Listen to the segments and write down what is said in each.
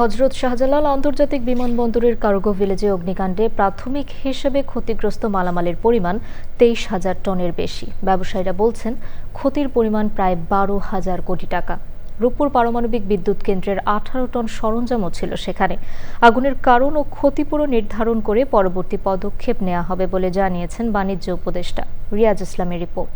হজরত শাহজালাল আন্তর্জাতিক বিমানবন্দরের কার্গো ভিলেজে অগ্নিকাণ্ডে প্রাথমিক হিসেবে ক্ষতিগ্রস্ত মালামালের পরিমাণ তেইশ হাজার টনের বেশি। ব্যবসায়ীরা বলছেন, ক্ষতির পরিমাণ প্রায় বারো হাজার কোটি টাকা। রূপপুর পারমাণবিক বিদ্যুৎ কেন্দ্রের আঠারো টন সরঞ্জামও ছিল সেখানে। আগুনের কারণ ও ক্ষতিপূরণ নির্ধারণ করে পরবর্তী পদক্ষেপ নেওয়া হবে বলে জানিয়েছেন বাণিজ্য উপদেষ্টা রিয়াজ ইসলামের রিপোর্ট।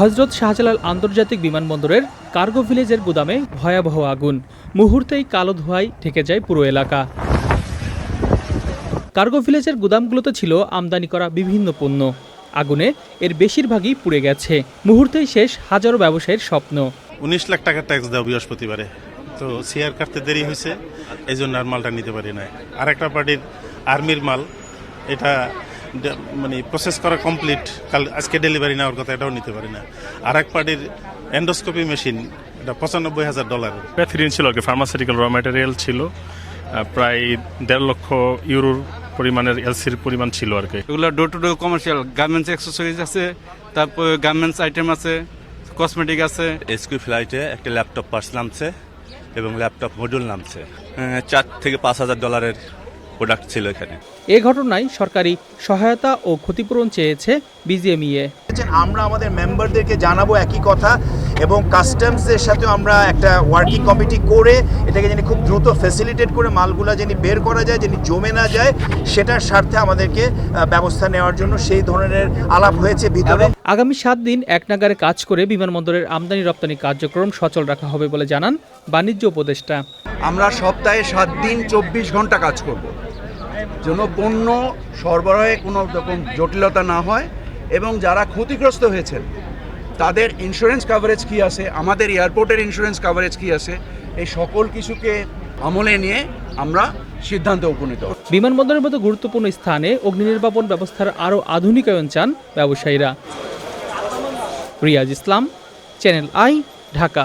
হজরত শাহজালাল আন্তর্জাতিক বিমানবন্দরের কার্গো ভিলেজের গুদামে ভয়াবহ আগুন। মুহূর্তেই কালো ধোঁয়ায় ঢেকে যায় পুরো এলাকা। কার্গো ভিলেজের গুদামগুলোতে ছিল আমদানি করা বিভিন্ন পণ্য। আগুনে এর বেশিরভাগই পুড়ে গেছে। মুহূর্তেই শেষ হাজারো ব্যবসায়ীর স্বপ্ন। উনিশ লাখ টাকা ট্যাক্স দেওয়া বৃহস্পতিবারে। তো শেয়ার কাটতে দেরি হয়েছে, এই জন্য আর মালটা নিতে পারি না আর একটা পার্টির আর্মির মাল, এটা মানে প্রসেস করা কমপ্লিট কাল আজকে ডেলিভারি নেওয়ার কথা এটাও নিতে পারি না। আর এক পার্টির এন্ডোস্কোপি মেশিন এটা পঁচানব্বই হাজার ডলার প্যাথিরিন ছিল আর কি ফার্মাসিউটিক্যাল র ম্যাটেরিয়াল ছিল প্রায় দেড় লক্ষ ইউরোর পরিমাণের এলসির পরিমাণ ছিল আর কি। এগুলো door to door commercial garments accessories আছে তারপর গার্মেন্টস আইটেম আছে কসমেটিক আছে। এসকিউ ফ্লাইটে একটা ল্যাপটপ পার্স নামছে এবং ল্যাপটপ মডিউল নামছে। চার থেকে পাঁচ হাজার ডলারের প্রোডাক্ট ছিল এখানে। এ ঘটনায় সরকারি সহায়তা ও ক্ষতিপূরণ চেয়েছে বিজিএমইএ। আমরা আমাদের মেম্বারদেরকে জানাব একই কথা এবং কাস্টমসের সাথে আমরা একটা ওয়ার্কিং কমিটি করে এটাকে যেন খুব দ্রুত ফেসিলিটেট করে মালগুলা যেন বের করা যায় যেন জমে না যায় সেটার স্বার্থে আমাদেরকে ব্যবস্থা নেওয়ার জন্য সেই ধরনের আলাপ হয়েছে ভিতরে। আগামী সাত দিন এক নাগারে কাজ করে বিমানবন্দরের আমদানি রপ্তানি কার্যক্রম সচল রাখা হবে বলে জানান বাণিজ্য উপদেষ্টা। আমরা সপ্তাহে সাত দিন চব্বিশ ঘণ্টা কাজ করব। যেন পণ্য সরবরাহে কোনো রকম জটিলতা না হয় এবং যারা ক্ষতিগ্রস্ত হয়েছেন, তাদের ইন্স্যুরেন্স কাভারেজ কি আছে, আমাদের এয়ারপোর্টের ইন্স্যুরেন্স কাভারেজ কি আছে, এই সকল কিছুকে আমলে নিয়ে আমরা সিদ্ধান্তে উপনীত বিমানবন্দরের মতো গুরুত্বপূর্ণ স্থানে অগ্নি নির্বাপন ব্যবস্থার আরও আধুনিকায়ন চান ব্যবসায়ীরা। Riaz Islam channel I Dhaka